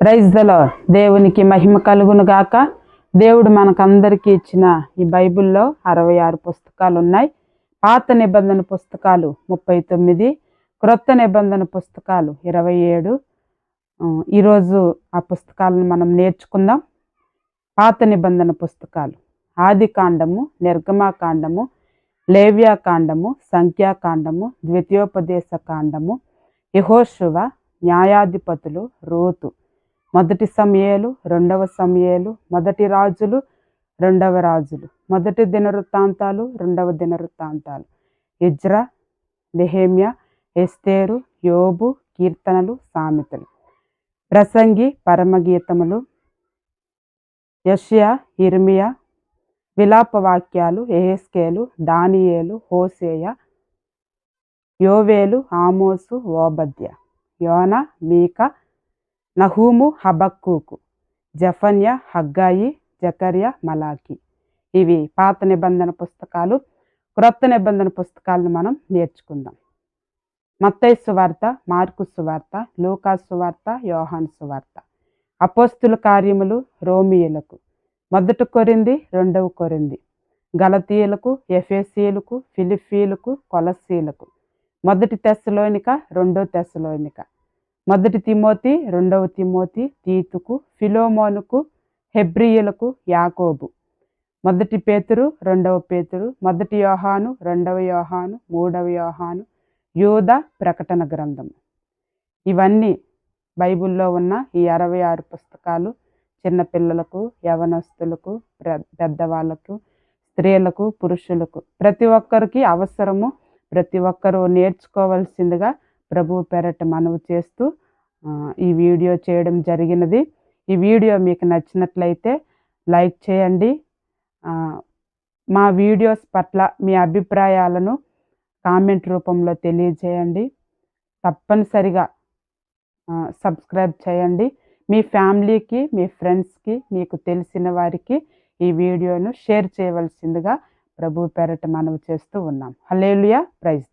Praise దలో దేవునికి మహిమ కలుగును గాక దేవుడు మనకందరికీ ఇచ్చిన ఈ బైబిల్లో అరవై ఆరు పుస్తకాలు ఉన్నాయి. పాత నిబంధన పుస్తకాలు ముప్పై తొమ్మిది క్రొత్త నిబంధన పుస్తకాలు ఇరవై ఏడు. ఈరోజు ఆ పుస్తకాలను మనం నేర్చుకుందాం. పాత నిబంధన పుస్తకాలు. ఆది కాండము నిర్గమాకాండము లేవ్యాకాండము సంఖ్యాకాండము ద్వితీయోపదేశ కాండము యహోశువ న్యాయాధిపతులు రూతు. మొదటి సమయాలు రెండవ సమయాలు మొదటి రాజులు రెండవ రాజులు. మొదటి దినవృత్తాంతాలు రెండవ దినవృత్తాంతాలు ఇజ్రా నెహేమ్య ఎస్తేరు యోబు కీర్తనలు సామెతలు. ప్రసంగి పరమగీతములు. యష్యా ఇర్మియా విలాప వాక్యాలు ఎహెస్కేలు దానియేలు హోసేయ యోవేలు ఆమోసు ఓబద్య. యోన మీక నహూము హబక్కూకు జఫన్య హగ్గాయి జకర్య మలాకి. ఇవి పాత నిబంధన పుస్తకాలు. క్రొత్త నిబంధన పుస్తకాలను మనం నేర్చుకుందాం. మత్తైసు వార్త మార్కు సువార్త లూకాసు వార్త యోహాన్ సువార్త. అపోస్తుల కార్యములు రోమియులకు. మొదట కొరింది రెండవ కొరింది. గలతీయులకు ఎఫేసీలకు ఫిలిఫీలకు కొలసీలకు మొదటి తెస్సలోనిక రెండో తెస్సలోనిక. మొదటి తిమోతి రెండవ తిమోతి తీతుకు ఫిలోమోనుకు హెబ్రియులకు యాకోబు. మొదటి పేతురు రెండవ పేతురు మొదటి యోహాను రెండవ యోహాను మూడవ యోహాను యూద ప్రకటన గ్రంథం ఇవన్నీ బైబిల్లో ఉన్న ఈ అరవై ఆరు పుస్తకాలు చిన్నపిల్లలకు యవనస్తులకు పెద్దవాళ్ళకు స్త్రీలకు పురుషులకు ప్రతి ఒక్కరికి అవసరము. ప్రతి ఒక్కరూ నేర్చుకోవాల్సిందిగా ప్రభు పెరట మనవి చేస్తూ ఈ వీడియో చేయడం జరిగినది. ఈ వీడియో మీకు నచ్చినట్లయితే లైక్ చేయండి. మా వీడియోస్ పట్ల మీ అభిప్రాయాలను కామెంట్ రూపంలో తెలియజేయండి. తప్పనిసరిగా సబ్స్క్రైబ్ చేయండి. మీ ఫ్యామిలీకి మీ ఫ్రెండ్స్కి మీకు తెలిసిన వారికి ఈ వీడియోను షేర్ చేయవలసిందిగా ప్రభు పెరట మనవి చేస్తూ ఉన్నాం. Hallelujah praise